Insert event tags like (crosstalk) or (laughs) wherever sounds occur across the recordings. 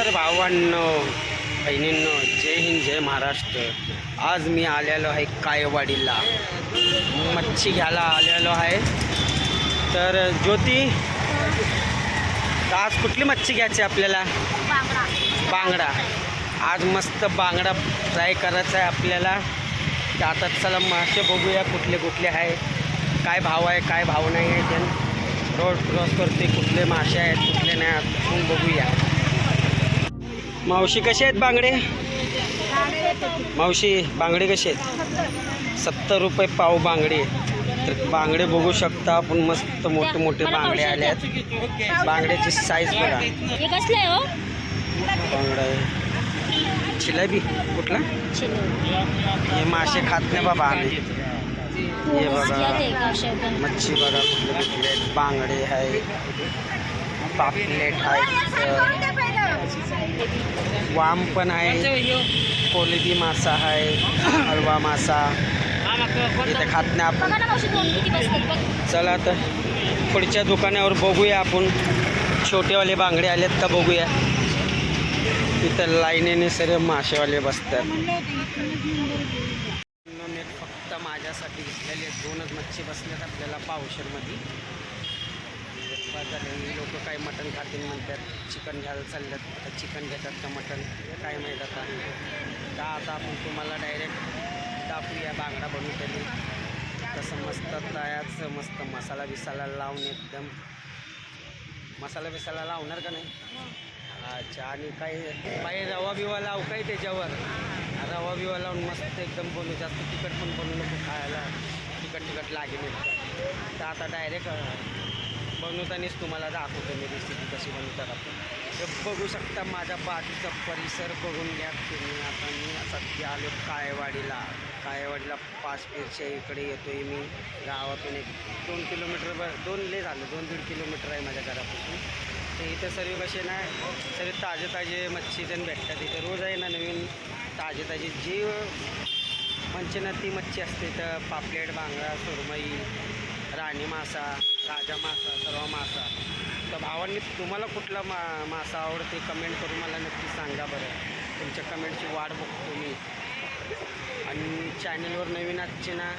तर भावांनो बहिणींनो जय हिंद जय महाराष्ट्र. आज मी आलेलो आहे कायवाडीला. मच्छी घ्यायला आलेलो आहे. तर ज्योती आज कुठली मच्छी घ्यायची आपल्याला? बांगडा. आज मस्त बांगडा फ्राय करायचा आहे आपल्याला. तर आता चला मासे बघूया कुठले कुठले आहे. काय भाव आहे काय भाव नाही आहे. रोड क्रॉस करते कुठले मासे आहेत कुठले नाही आहेत बघूया. मावशी कसे आहेत बांगडे? मावशी बांगडे कसे आहेत? सत्तर रुपये पाव बांगडे. तर बांगडे बघू शकता आपण मस्त मोठे मोठे बांगडे आले आहेत बांगड्याची साईज बघा. हे कसलं आहे हो? बांगडा आहे. कुठला? हे मासे खात नाही बाबा आम्ही. हे बघा. मच्छी बघा कुठले कुठले आहेत. बांगडे आहे. पापलेट आहे. वाम पण आहे. कोलबी मासा आहे हलवा मासा. इथे खात नाही आपण चला तर पुढच्या दुकानावर बघूया आपण. छोटेवाले बांगडे आलेत का बघूया. इथं लाईनीने सर्व मासेवाले बसतात. मी फक्त माझ्यासाठी घेतलेले दोनच मच्छी बसल्यात आपल्याला पावशरमध्ये. लोक काय मटण खातील म्हणतात चिकन घ्यायला चालल्यात आता चिकन घेतात का मटण काय माहीत आता. का आता आपण तुम्हाला डायरेक्ट दाखवूया बांगडा बनवून तरी तसं मस्त तयाचं मस्त मसाला बिसाला लावून एकदम. मसाला बिसाला लावणार का नाही? अच्छा आणि काही बाई रवा बिवा लावू काय त्याच्यावर? रवा बिवा लावून मस्त एकदम बनवू जास्त तिखट पण बनवू नको खायला. तिखट तिखट लागेल एकदम. तर आता डायरेक्ट बनवतानाच तुम्हाला दाखवतो मी रेसिपी कशी बनवतात आपण. तर बघू शकता माझ्या बाजूचा परिसर बघून घ्या तुम्ही. आता मी सध्या आलो कायवाडीला कायवाडीला पाच पेरच्या इकडे येतो आहे मी. गावातून एक दोन किलोमीटर ब दोन ले झालं दोन दीड किलोमीटर आहे माझ्या घरापासून. तर इथं सर्व कसे ना सर्व ताजे ताजे मच्छी पण भेटतात. इथं रोज आहे ना नवीन ताजे ताजे जी म्हणजे ना ती मच्छी असते तर पापलेट बांगडा सुरमई राणी मासा राजा मासा सर्व मासा. तर भावांनी तुम्हाला कुठला मा मासा आवडते कमेंट करून मला नक्की सांगा बरं. तुमच्या कमेंटची वाट बघतो मी. आणि चॅनलवर नवीन आजचे ना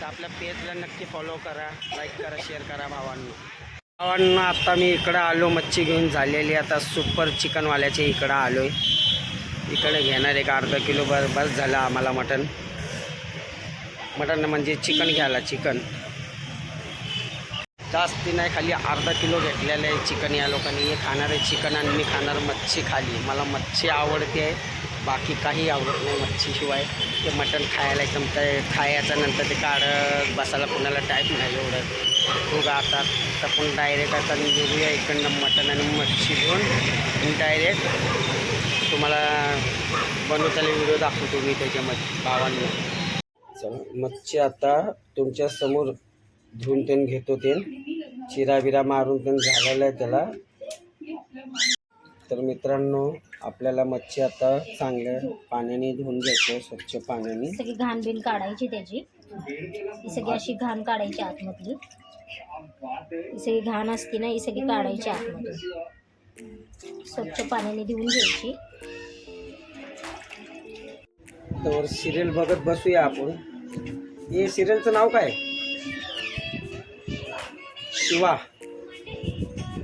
तर आपल्या पेजला नक्की फॉलो करा लाईक करा शेअर करा भावांना. भावांना आत्ता मी इकडं आलो मच्छी घेऊन झालेली आता सुपर चिकनवाल्याच्या इकडं आलो आहे इकडे घेणार एक अर्धा किलो बस बस झालं आम्हाला मटन मटन म्हणजे चिकन घ्यायला चिकन जास्ती नाही खाली अर्धा किलो घेतलेलं आहे चिकन या लोकांनी. हे खाणार आहे चिकन आणि मी खाणार मच्छी खाली. मला मच्छी आवडते. आहे बाकी काही आवडत नाही मच्छीशिवाय. ते मटण खायला एकदम ते खायचं नंतर ते काढत बसायला कुणाला टाईप नाही एवढं. खूप आता तर पण डायरेक्ट आता घेऊया इकडनं मटण आणि मच्छी घेऊन. डायरेक्ट तुम्हाला बनवताना व्हिडिओ दाखवतो मी त्याच्यामध्ये भावांनी. मच्छी आता तुमच्यासमोर धुवून तेन घेतो तेन चिरा बिरा मारून तेन झालेलं आहे त्याला. तर मित्रांनो आपल्याला मच्छी आता चांगल्या पाण्याने धुवून घ्यायचं स्वच्छ पाण्याने. सगळी घाण बिन काढायची त्याची. ही सगळी अशी घाण काढायची आतमधली. ही सगळी घाण असते ना ही सगळी काढायची आतमधून स्वच्छ पाण्याने धुवून घ्यायची. तर सिरियल बघत बसूया आपण. हे सिरियलचं नाव काय? शिवा.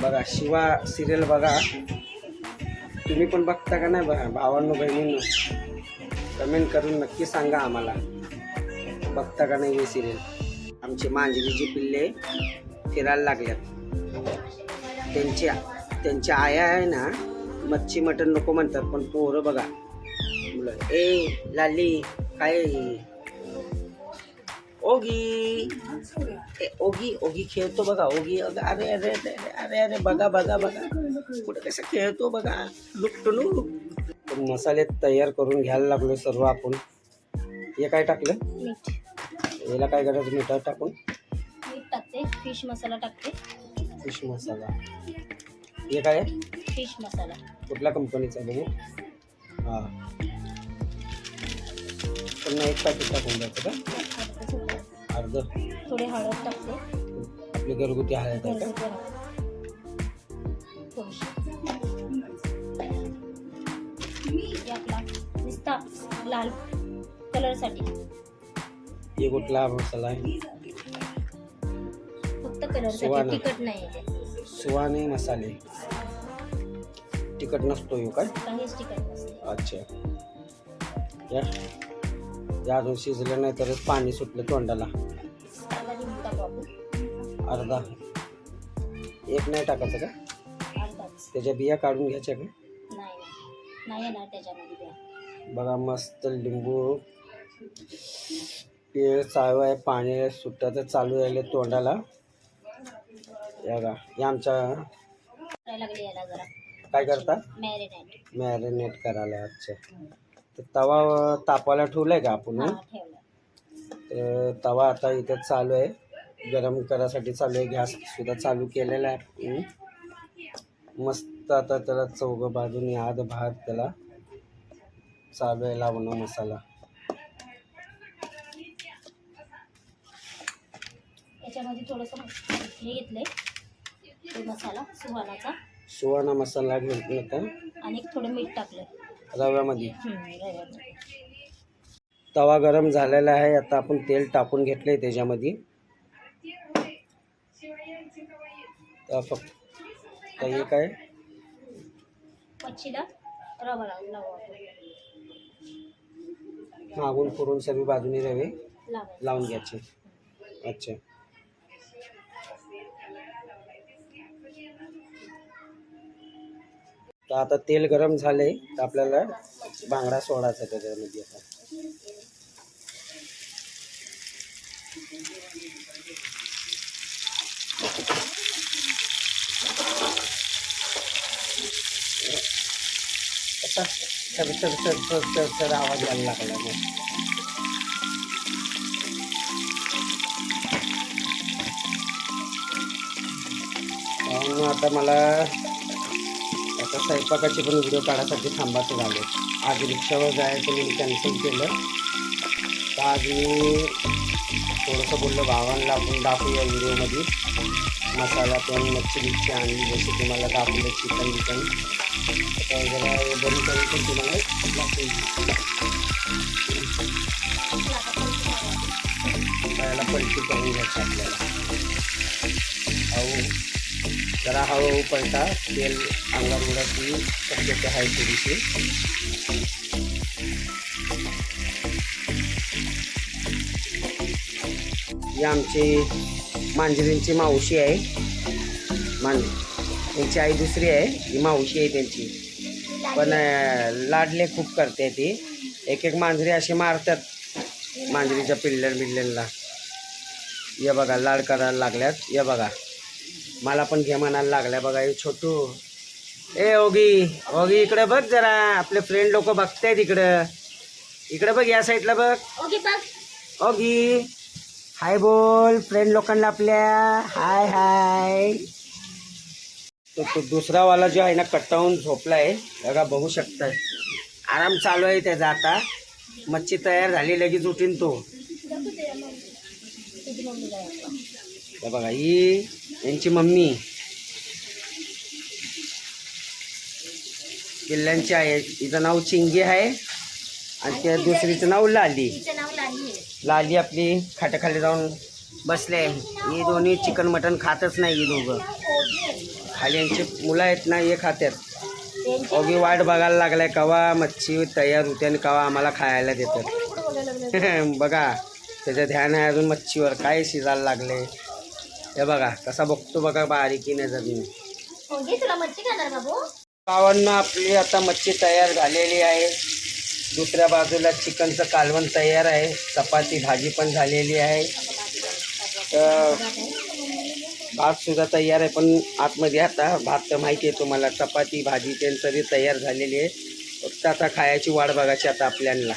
बघा शिवा सिरियल बघा. तुम्ही पण बघता का नाही बघा? भावांनो बहिणींनो कमेंट करून नक्की सांगा आम्हाला. बघता का नाही हे सिरियल आमचे मांजरीचे पिल्ले फिरायला लागल्यात. त्यांच्या त्यांच्या आया आहे ना मच्छी मटण नको म्हणतात पण पोरं बघा. मुलं ए लाली काय ओगी ए, ओगी ओगी खेळतो बघा ओगी अगं, अरे अरे अरे अरे, बघा बघा बघा कुठं कसं खेळतो बघा लुकतो लुक तर मसाले तयार करून घ्यायला लागलो सर्व आपण हे काय टाकलं मीठ याला काय करायचं मिठात टाकून मीठ टाकते फिश मसाला टाकते फिश मसाला हे काय आहे? फिश मसाला कुठल्या कंपनीचा बघू हां पुन्हा एक पॅकेट टाकून द्यायचं का अर्ध. थोडे हळद टाकते. आपली घरगुती हळद आहे. का घरगुती हळद. थोडीशी. हे आपला नुसता लाल कलरसाठी. हे कुठला मसाला आहे? फक्त कलरसाठी सुवाना. तिखट नाही आहे. ते. सुवाने मसाले. तिखट नसतो येऊ काय? काहीच तिखट नसते. अच्छा. या. या अजून शिजलं नाही तर पाणी सुटलं तोंडाला. अर्धा. एक नाही टाकायचं का? अर्धाच त्याच्या बिया काढून घ्यायच्या का? नाही नाही. नाही येणार त्याच्यामध्ये द्या बघा मस्त लिंबू. पेळ चालू आहे पाणी सुटायचं चालू राहिले तोंडाला. या बघा आमच्या करायला लागली याला जरा. काय करता? मॅरिनेट मॅरिनेट करायला अच्छा. तर तवा तापायला ठेवलाय का आपण? हा ठेवलं तर तवा आता इथं चालू आहे. गरम करायसाठी चालू आहे. गॅस सुद्धा चालू केलेला आहे. मस्त आता त्याला चौघ बाजूनी आध भात त्याला चालू आहे लावणं मसाला. याच्यामध्ये थोडंसं हे घेतलंय. ते मसाला सुहानाचा. सुवाना मसाला घेतलं आणि थोडं मीठ हम्म, रव्यामध्ये. तवा गरम झालेला आहे. आता आपण तेल टाकून घेतलंय त्याच्यामध्ये. तर फक्त. हे काय? मच्छीला रवा लावून लावू. आपण. मागून पुरून सर्व बाजूने रवे लावून घ्यायचे. अच्छा. तर आता तेल गरम झाले तर आपल्याला बांगडा सोडायचा त्याच्यामध्ये आता. असा सर चर तर सर चर चर आवाज यायला लागला मग म्हणून आता मला आता स्वयंपाकाचे पण व्हिडिओ काढायसाठी थांबायचं झाले आज रिक्षावर जायचं मी कॅन्सल केलं तर आज मी थोडंसं बोललो भावांना आपण दाखवूया व्हिडिओमध्ये मसाला पण मच्छी बिच्छी आणली जशी तुम्हाला दाखवलं चिकन बिकन आता जरा बरी करून पण तुम्हाला दाखवून पहिला पलटी करून आपल्याला हळू जरा हळूहळू पलटा तेल अंगावर उडत शक्यता आहे थोडीशी आमची मांजरींची मावशी आहे. मांजरी. त्यांची आई दुसरी आहे ही मावशी आहे त्यांची. पण लाडले खूप करते ती. एक एक मांजरी अशी मारतात मांजरीच्या पिल्लर बिल्लरला. ये बघा लाड करायला लागल्यात ये बघा. मला पण घे म्हणायला लागल्या बघा हे छोटू. ए ओगी ओगी इकडे बघ जरा. आपले फ्रेंड लोक बघतायत इकडं. इकडे बघ या साईडला बघ. ओगी हाय बोल फ्रेंड लोकांना आपल्या. हाय हाय तो तो दुसरा वाला जो आहे ना कट्टावून आहे बघा बघू शकता आराम चालू आहे त्याचा आता. मच्छी तयार झाली लगेच उठीन तो. बघा ही यांची मम्मी. किल्ल्यांची आहे. तिचं नाव चिंगी आहे. आणि त्या दुसरीचं नाव लाली. लाली लाली आपली खाटाखाली जाऊन बसले. ही दोन्ही चिकन मटन खातच नाही ही दोघं. खाली यांची मुलं आहेत ना हे खात्यात ओगी वाट बघायला लागलाय कवा मच्छी तयार होते आणि कवा आम्हाला खायला देतात. (laughs) बघा त्याचं ध्यान आहे अजून मच्छीवर. काय शिजायला लागले? हे बघा कसा बघतो बघा बारीकीने जमीन. ओके तुला मच्छी खाणार बाबू? पावांना आपली आता मच्छी तयार झालेली आहे. दुसऱ्या बाजूला चिकनचं कालवण तयार आहे. चपाती भाजी पण झालेली आहे. तर भात सुद्धा तयार आहे पण आतमध्ये आता भात तर माहिती आहे तुम्हाला चपाती भाजी ते सगळी तयार झालेली आहे. फक्त आता खायची वाढ बघायची आता आपल्याला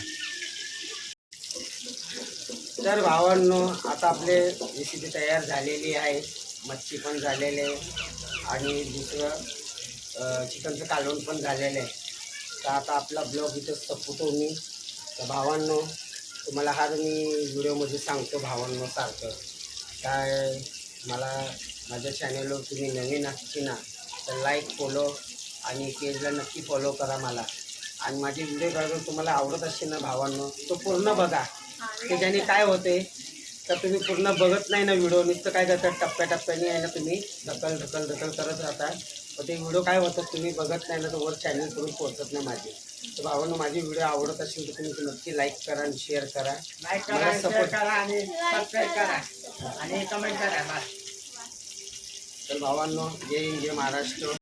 तर भावांनो आता आपले रेसिपी तयार झालेली आहे मच्छी पण झालेली आहे आणि दुसरं चिकनचं कालवण पण झालेलं आहे. तर आता आपला ब्लॉग इथं संपवतो मी. तर भावांनो तुम्हाला हर मी व्हिडिओमध्ये सांगतो भावांनो सारखं. काय मला माझ्या चॅनलवर तुम्ही नवीन असतील ना तर लाईक फॉलो आणि पेजला नक्की फॉलो करा मला. आणि माझी व्हिडिओ काढून तुम्हाला आवडत असेल ना भावांनो तो पूर्ण बघा. त्याच्याने काय होते तर तुम्ही पूर्ण बघत नाही ना व्हिडिओ नुसतं काय करतात टप्प्याटप्प्याने आहे ना तुम्ही ढकल ढकल ढकल करत राहता तर ते व्हिडिओ काय होतात तुम्ही बघत नाही ना तर वर चॅनल करून पोहोचत नाही माझे. तर भावांनो माझी व्हिडिओ आवडत असेल तर तुम्ही नक्की लाईक करा आणि शेअर करा. लाईक मला करा शेअर support- करा आणि सबस्क्राईब करा. आणि कमेंट करा बस तर भावांनो जय हिंद जय महाराष्ट्र.